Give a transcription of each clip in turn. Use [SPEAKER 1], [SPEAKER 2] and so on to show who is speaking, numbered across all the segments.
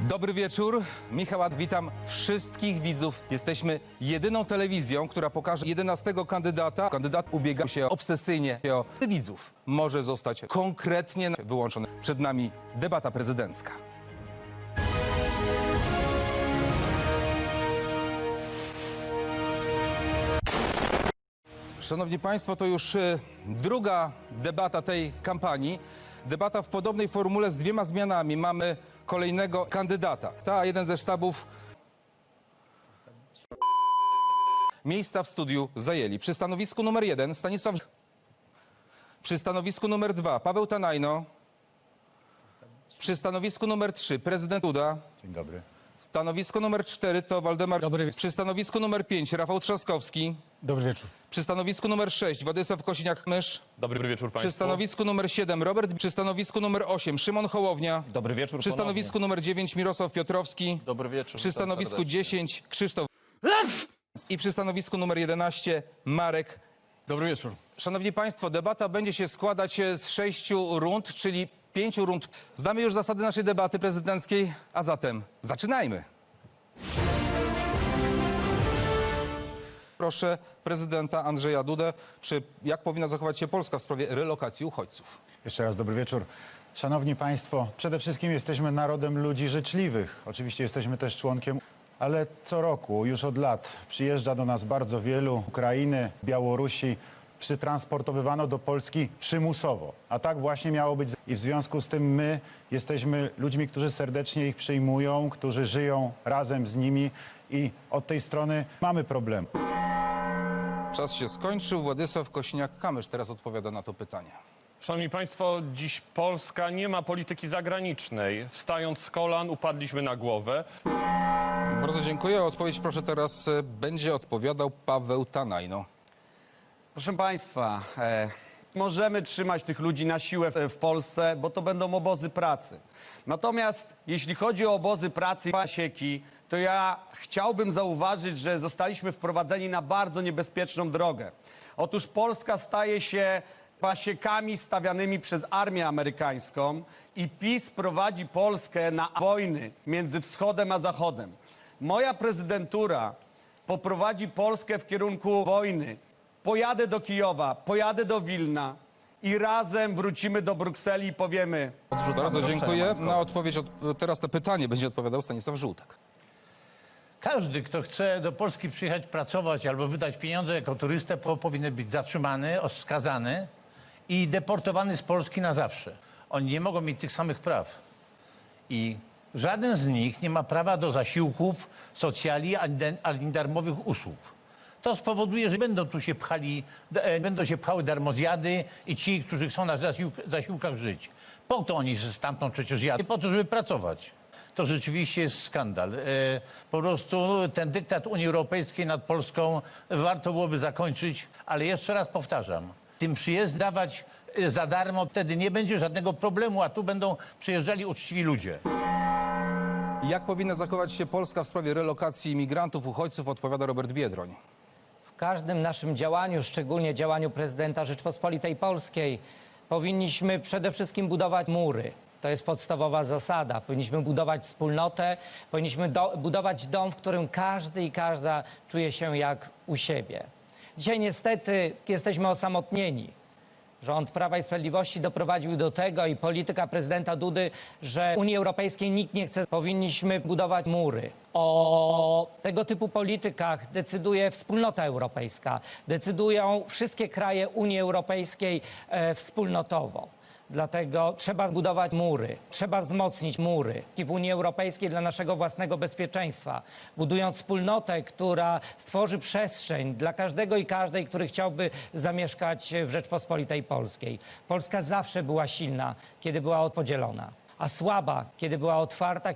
[SPEAKER 1] Dobry wieczór, Michał, witam wszystkich widzów. Jesteśmy jedyną telewizją, która pokaże 11 kandydata. Kandydat ubiega się obsesyjnie o widzów. Może zostać konkretnie wyłączony. Przed nami debata prezydencka. Szanowni Państwo, to już e, druga debata tej kampanii. Debata w podobnej formule z dwiema zmianami. Mamy kolejnego kandydata. Ta jeden ze sztabów miejsca w studiu zajęli. Przy stanowisku numer jeden Stanisław przy stanowisku numer dwa Paweł Tanajno. Przy stanowisku numer trzy prezydent Duda.
[SPEAKER 2] Dzień dobry.
[SPEAKER 1] Stanowisko numer cztery to Waldemar.
[SPEAKER 3] Dobry wieczór.
[SPEAKER 1] Przy stanowisku numer pięć Rafał Trzaskowski.
[SPEAKER 3] Dobry wieczór.
[SPEAKER 1] Przy stanowisku numer 6 Władysław Kosiniak-Mysz.
[SPEAKER 4] Dobry wieczór
[SPEAKER 1] Przy
[SPEAKER 4] Państwu.
[SPEAKER 1] stanowisku numer 7 Robert. Przy stanowisku numer 8 Szymon Hołownia.
[SPEAKER 4] Dobry wieczór
[SPEAKER 1] Przy
[SPEAKER 4] ponownie.
[SPEAKER 1] stanowisku numer 9 Mirosław Piotrowski.
[SPEAKER 4] Dobry wieczór.
[SPEAKER 1] Przy stanowisku
[SPEAKER 4] serdecznie.
[SPEAKER 1] 10 Krzysztof. I przy stanowisku numer 11 Marek.
[SPEAKER 3] Dobry wieczór.
[SPEAKER 1] Szanowni Państwo, debata będzie się składać e, z sześciu rund, czyli pięciu rund. Znamy już zasady naszej debaty prezydenckiej, a zatem zaczynajmy. Proszę prezydenta Andrzeja Dudę, czy jak powinna zachować się Polska w sprawie relokacji uchodźców?
[SPEAKER 2] Jeszcze raz dobry wieczór. Szanowni Państwo, przede wszystkim jesteśmy narodem ludzi życzliwych. Oczywiście jesteśmy też członkiem, ale co roku, już od lat, przyjeżdża do nas bardzo wielu Ukrainy, Białorusi. Przytransportowywano do Polski przymusowo. A tak właśnie miało być. I w związku z tym my jesteśmy ludźmi, którzy serdecznie ich przyjmują, którzy żyją razem z nimi i od tej strony mamy problem.
[SPEAKER 1] Czas się skończył. Władysław Kosiniak-Kamysz teraz odpowiada na to pytanie.
[SPEAKER 4] Szanowni Państwo, dziś Polska nie ma polityki zagranicznej. Wstając z kolan upadliśmy na głowę.
[SPEAKER 1] Bardzo dziękuję. O odpowiedź proszę teraz e, będzie odpowiadał Paweł Tanajno.
[SPEAKER 5] Proszę Państwa, e, możemy trzymać tych ludzi na siłę w, w Polsce, bo to będą obozy pracy. Natomiast jeśli chodzi o obozy pracy pasieki, to ja chciałbym zauważyć, że zostaliśmy wprowadzeni na bardzo niebezpieczną drogę. Otóż Polska staje się pasiekami stawianymi przez armię amerykańską i PiS prowadzi Polskę na wojny między wschodem a zachodem. Moja prezydentura poprowadzi Polskę w kierunku wojny. Pojadę do Kijowa, pojadę do Wilna i razem wrócimy do Brukseli i powiemy:
[SPEAKER 1] Bardzo dziękuję. Na odpowiedź od, teraz to pytanie będzie odpowiadał Stanisław Żółtek.
[SPEAKER 3] Każdy, kto chce do Polski przyjechać pracować albo wydać pieniądze jako turystę, po, powinien być zatrzymany, skazany i deportowany z Polski na zawsze. Oni nie mogą mieć tych samych praw. I żaden z nich nie ma prawa do zasiłków, socjali ani, ani darmowych usług. To spowoduje, że będą tu się pchali, e, będą się pchały darmozjady i ci, którzy chcą na zasiłk, zasiłkach żyć. Po to oni stamtąd przecież jadą, po to, żeby pracować. To rzeczywiście jest skandal. E, Po prostu ten dyktat Unii Europejskiej nad Polską warto byłoby zakończyć, ale jeszcze raz powtarzam, tym przyjazd dawać e, za darmo, wtedy nie będzie żadnego problemu, a tu będą przyjeżdżali uczciwi ludzie.
[SPEAKER 1] Jak powinna zachować się Polska w sprawie relokacji imigrantów, uchodźców, odpowiada Robert Biedroń.
[SPEAKER 6] Każdym naszym działaniu, szczególnie działaniu prezydenta Rzeczpospolitej Polskiej, powinniśmy przede wszystkim budować mury. To jest podstawowa zasada. Powinniśmy budować wspólnotę, powinniśmy do, budować dom, w którym każdy i każda czuje się jak u siebie. Dzisiaj niestety jesteśmy osamotnieni. Rząd Prawa i Sprawiedliwości doprowadził do tego i polityka prezydenta Dudy, że Unii Europejskiej nikt nie chce. Powinniśmy budować mury. O tego typu politykach decyduje wspólnota europejska. Decydują wszystkie kraje Unii Europejskiej e, wspólnotowo. Dlatego trzeba budować mury, trzeba wzmocnić mury I w Unii Europejskiej dla naszego własnego bezpieczeństwa, budując wspólnotę, która stworzy przestrzeń dla każdego i każdej, który chciałby zamieszkać w Rzeczpospolitej Polskiej. Polska zawsze była silna, kiedy była odpodzielona, a słaba, kiedy była otwarta,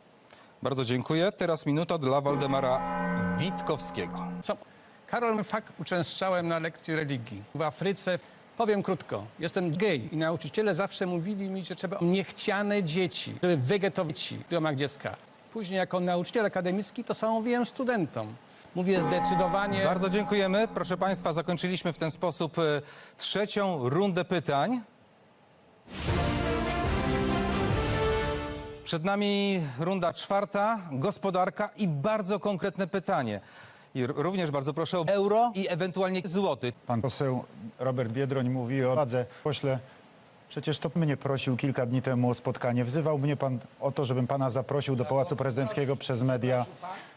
[SPEAKER 1] Bardzo dziękuję. Teraz minuta dla Waldemara Witkowskiego.
[SPEAKER 7] Co? Karol fakt uczęszczałem na lekcji religii w Afryce. Powiem krótko, jestem gej i nauczyciele zawsze mówili mi, że trzeba niechciane dzieci, żeby wegetować w domach dziecka. Później jako nauczyciel akademicki to samo mówiłem studentom. Mówię zdecydowanie...
[SPEAKER 1] Bardzo dziękujemy. Proszę Państwa, zakończyliśmy w ten sposób e, trzecią rundę pytań. Przed nami runda czwarta, gospodarka i bardzo konkretne pytanie. I również bardzo proszę o euro i ewentualnie złoty.
[SPEAKER 2] Pan poseł Robert Biedroń mówi o wadze. Pośle, przecież to mnie prosił kilka dni temu o spotkanie. Wzywał mnie pan o to, żebym pana zaprosił do Pałacu Prezydenckiego przez media.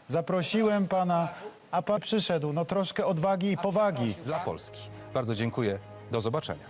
[SPEAKER 2] Zaprosiłem pana, a pan przyszedł. No troszkę odwagi i powagi.
[SPEAKER 1] Dla Polski. Bardzo dziękuję. Do zobaczenia.